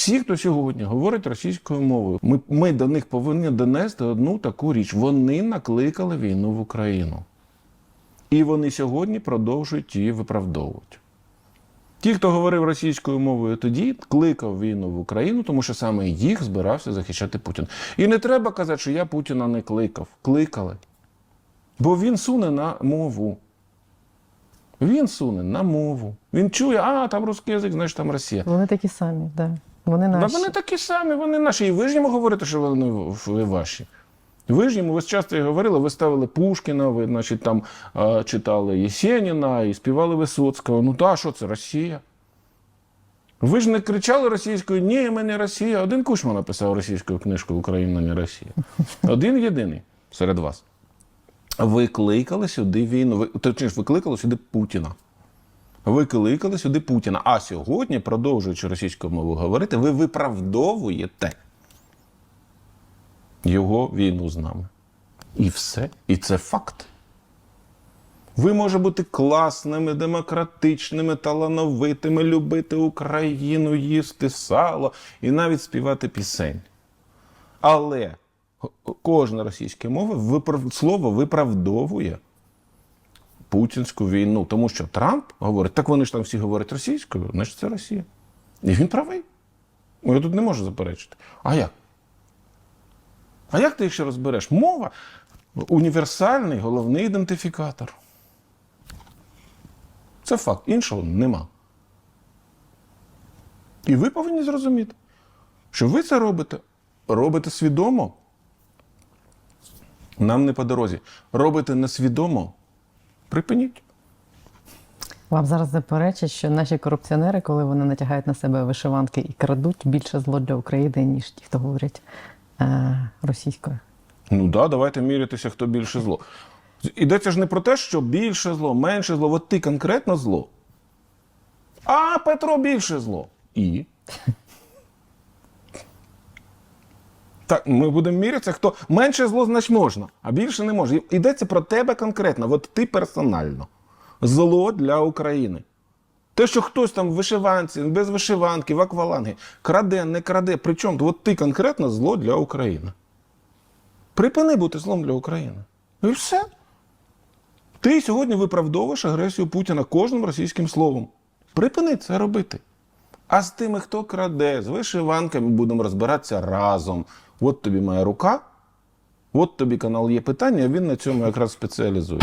Всі, хто сьогодні говорить російською мовою, ми, ми до них повинні донести одну таку річ. Вони накликали війну в Україну. І вони сьогодні продовжують її виправдовувати. Ті, хто говорив російською мовою тоді, кликав війну в Україну, тому що саме їх збирався захищати Путін. І не треба казати, що я Путіна не кликав. Кликали. Бо він суне на мову. Він суне на мову. Він чує, а там русський язик, значить там Росія. Вони такі самі, да. Вони Да наші. вони такі самі, вони наші. І ви ж йому говорите, що вони ваші. Ви ж йому ви часто і говорили, ви ставили Пушкіна, ви значить, там читали Єсеніна і співали Висоцького. Ну та що це Росія? Ви ж не кричали російською, ні, ми не Росія. Один Кучма написав російською книжку Україна не Росія. Один єдиний серед вас. Ви кликали сюди війну. Точніше, ви кликали сюди Путіна. Ви кликали сюди Путіна. А сьогодні, продовжуючи російською мовою говорити, ви виправдовуєте його війну з нами. І все. І це факт. Ви може бути класними, демократичними, талановитими, любити Україну, їсти сало і навіть співати пісень. Але кожна російська мова слово виправдовує путінську війну. Тому що Трамп говорить, так вони ж там всі говорять російською, значить це Росія. І він правий. Ну, Я тут не можу заперечити. А як? А як ти їх ще розбереш? Мова універсальний головний ідентифікатор. Це факт. Іншого нема. І ви повинні зрозуміти, що ви це робите, робите свідомо. Нам не по дорозі. Робите несвідомо. Припиніть. Вам зараз заперечать, що наші корупціонери, коли вони натягають на себе вишиванки і крадуть, більше зло для України, ніж ті, хто говорять е, російською. Ну да, давайте мірятися, хто більше зло. Ідеться ж не про те, що більше зло, менше зло. От ти конкретно зло. А Петро більше зло. І. Так, ми будемо мірятися, хто менше зло, значить можна, а більше не може. Йдеться про тебе конкретно, от ти персонально. Зло для України. Те, що хтось там в вишиванці, без вишиванки, в аквалангі, краде, не краде. Причому от ти конкретно зло для України. Припини бути злом для України. І все. Ти сьогодні виправдовуєш агресію Путіна кожним російським словом. Припини це робити. А з тими, хто краде, з вишиванками будемо розбиратися разом. От тобі моя рука, от тобі канал є питання, він на цьому якраз спеціалізує.